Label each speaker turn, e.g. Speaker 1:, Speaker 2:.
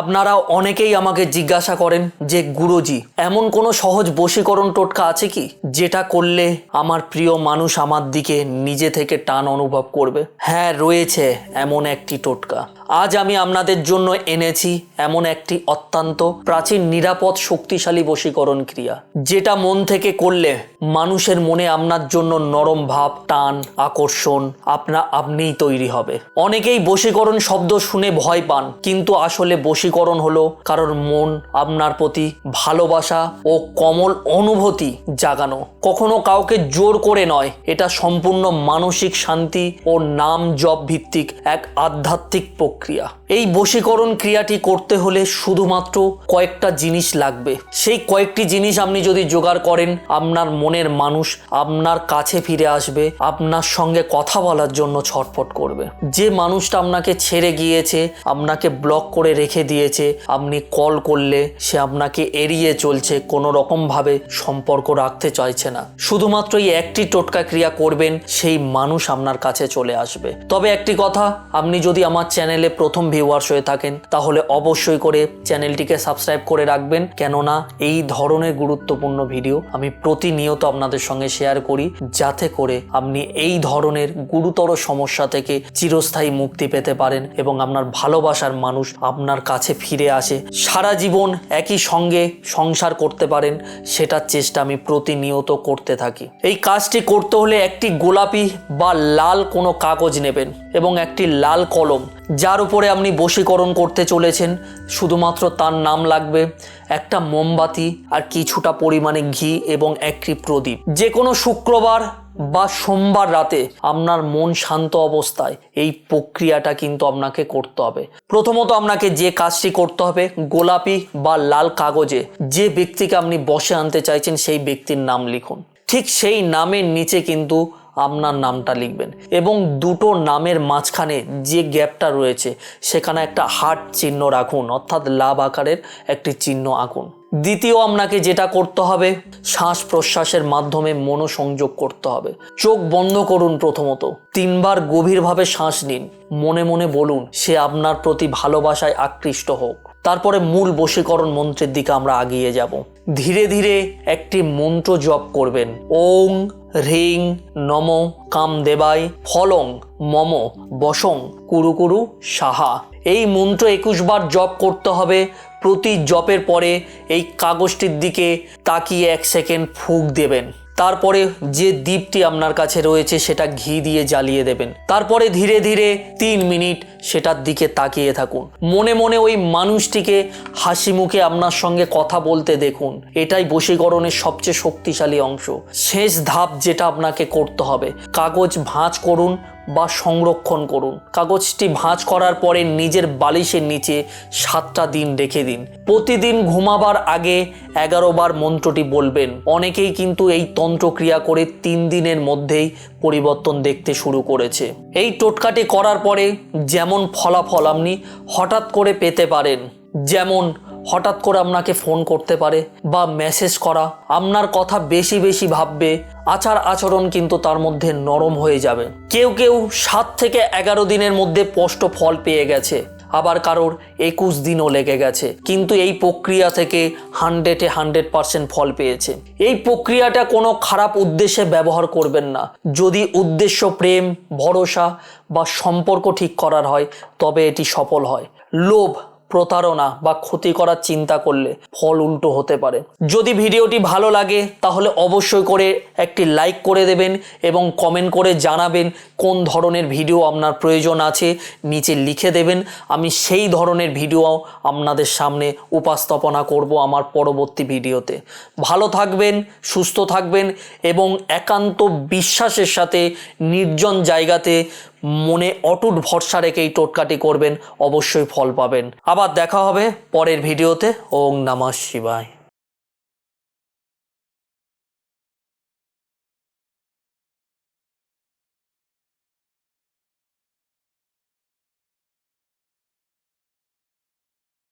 Speaker 1: আপনারা অনেকেই আমাকে জিজ্ঞাসা করেন যে, গুরুজি, এমন কোনো সহজ বশীকরণ টোটকা আছে কি? যেটা করলে আমার প্রিয় মানুষ আমার দিকে নিজে থেকে টান অনুভব করবে। হ্যাঁ রয়েছে এমন একটি টোটকা। আজ আমি আপনাদের জন্য এনেছি এমন একটি অত্যন্ত প্রাচীন নিরাপদ শক্তিশালী বশীকরণ ক্রিয়া, যেটা মন থেকে করলে মানুষের মনে আপনার জন্য নরম ভাব, টান, আকর্ষণ আপনা আপনিই তৈরি হবে। অনেকেই বশীকরণ শব্দ শুনে ভয় পান, কিন্তু আসলে বশীকরণ হলো কারোর মন আপনার প্রতি ভালোবাসা ও কমল অনুভূতি জাগানো। কখনো কাউকে জোর করে নয়, এটা সম্পূর্ণ মানসিক শান্তি ও নাম জপ ভিত্তিক এক আধ্যাত্মিক প্রক্রিয়া। এই বশীকরণ ক্রিয়াটি করতে হলে শুধুমাত্র কয়েকটা জিনিস লাগবে। সেই কয়েকটি জিনিস আপনি যদি জোগাড় করেন, আপনার মনের মানুষ আপনার কাছে ফিরে আসবে, আপনার সঙ্গে কথা বলার জন্য ছটফট করবে। যে মানুষটা আপনাকে ছেড়ে গিয়েছে, আপনাকে ব্লক করে রেখে দিয়েছে, আপনি কল করলে সে আপনাকে এড়িয়ে চলছে, কোনো রকমভাবে সম্পর্ক রাখতে চাইছে না। শুধুমাত্র এই একটি টোটকা ক্রিয়া করবেন, সেই মানুষ আপনার কাছে চলে আসবে। তবে একটি কথা, আপনি যদি আমার চ্যানেলে প্রথম ভিউয়ার্স হয়ে থাকেন, তাহলে অবশ্যই করে চ্যানেলটিকে সাবস্ক্রাইব করে রাখবেন। কেননা এই ধরনের গুরুত্বপূর্ণ ভিডিও আমি প্রতিনিয়ত আপনাদের সঙ্গে শেয়ার করি, যাতে করে আপনি এই ধরনের গুরুতর সমস্যা থেকে চিরস্থায়ী মুক্তি পেতে পারেন এবং আপনার ভালোবাসার মানুষ আপনার কাছে ফিরে আসে। সারা জীবন একই সঙ্গে সংসার করতে পারেন, সেটার চেষ্টা আমি প্রতিনিয়ত করতে থাকি। এই কাজটি করতে হলে একটি গোলাপি বা লাল কোনো কাগজ নেবেন এবং একটি লাল কলম, যার উপরে আপনি বশীকরণ করতে চলেছেন। শুধুমাত্র তার নাম লাগবে একটা মোমবাতি আর কিছুটা পরিমাণে ঘি এবং একটি প্রদীপ। যে কোনো শুক্রবার বা সোমবার রাতে আপনার মন শান্ত অবস্থায় এই প্রক্রিয়াটা কিন্তু আপনাকে করতে হবে। প্রথমত আপনাকে যে কাজটি করতে হবে, গোলাপি বা লাল কাগজে যে ব্যক্তিকে আপনি বসে আনতে চাইছেন সেই ব্যক্তির নাম লিখুন। ঠিক সেই নামের নিচে কিন্তু আপনার নামটা লিখবেন। এবং দুটো নামের মাঝখানে যে গ্যাপটা রয়েছে, সেখানে একটা হার্ট চিহ্ন রাখুন, অর্থাৎ লাভ আকারের একটি চিহ্ন আঁকুন। দ্বিতীয় আপনাকে যেটা করতে হবে, শ্বাস প্রশ্বাসের মাধ্যমে মনোসংযোগ করতে হবে। চোখ বন্ধ করুন প্রথমত। তিনবার গভীরভাবে শ্বাস নিন। মনে মনে বলুন, সে আপনার প্রতি ভালোবাসায় আকৃষ্ট হোক। তারপরে মূল বশীকরণ মন্ত্রের দিকে আমরা আগিয়ে যাব। ধীরে ধীরে একটি মন্ত্র জপ করবেন। ওং হ্রিং নম কাম দেবাই ফলং, মম, বসং কুরু কুরু সাহা। এই মন্ত্র একুশ বার জপ করতে হবে। প্রতি জপের পরে এই কাগজটির দিকে তাকিয়ে এক সেকেন্ড ফুক দেবেন। তারপরে যে দ্বীপটি আপনার কাছে রয়েছে সেটা ঘি দিয়ে জ্বালিয়ে দেবেন। তারপরে ধীরে ধীরে তিন মিনিট সেটার দিকে তাকিয়ে থাকুন। মনে মনে ওই মানুষটিকে হাসি মুখে আপনার সঙ্গে কথা বলতে দেখুন। এটাই বশীকরণের সবচেয়ে শক্তিশালী অংশ। শেষ ধাপ যেটা আপনাকে করতে হবে। কাগজ ভাঁজ করুন বা সংরক্ষণ করুন। কাগজটি ভাঁজ করার পরে নিজের বালিশের নিচে সাতটা দিন রেখে দিন। প্রতিদিন ঘুমাবার আগে এগারো বার মন্ত্রটি বলবেন। অনেকেই কিন্তু এই তন্ত্রক্রিয়া করে তিন দিনের মধ্যেই পরিবর্তন দেখতে শুরু করেছে। এই টোটকাটি করার পরে যেমন ফলাফল আপনি হঠাৎ করে পেতে পারেন, যেমন হঠাৎ করে আপনাকে ফোন করতে পারে বা মেসেজ করা, আপনার কথা বেশি বেশি ভাববে, আচার আচরণ কিন্তু তার মধ্যে নরম হয়ে যাবে। কেউ কেউ সাত থেকে এগারো দিনের মধ্যে স্পষ্ট ফল পেয়ে গেছে, আবার কারোর একুশ দিনও লেগে গেছে। কিন্তু এই প্রক্রিয়া থেকে হান্ড্রেডে হান্ড্রেড পার্সেন্ট ফল পেয়েছে। এই প্রক্রিয়াটা কোনো খারাপ উদ্দেশ্যে ব্যবহার করবেন না। যদি উদ্দেশ্য প্রেম, ভরসা বা সম্পর্ক ঠিক করার হয়, তবে এটি সফল হয়। লোভ প্রতারণা বা ক্ষতি করার চিন্তা করলে ফল উল্টো হতে পারে। যদি ভিডিওটি ভালো লাগে, তাহলে অবশ্যই করে একটি লাইক করে দেবেন এবং কমেন্ট করে জানাবেন কোন ধরনের ভিডিও আপনার প্রয়োজন আছে। নিচে লিখে দেবেন, আমি সেই ধরনের ভিডিও আপনাদের সামনে উপস্থাপনা করব আমার পরবর্তী ভিডিওতে। ভালো থাকবেন, সুস্থ থাকবেন এবং একান্ত বিশ্বাসের সাথে নির্জন জায়গাতে মনে অটুট ভরসা রেখে এই টোটকাটি করবেন, অবশ্যই ফল পাবেন। আবার দেখা হবে পরের ভিডিওতে। ওং নমঃ শিবায়।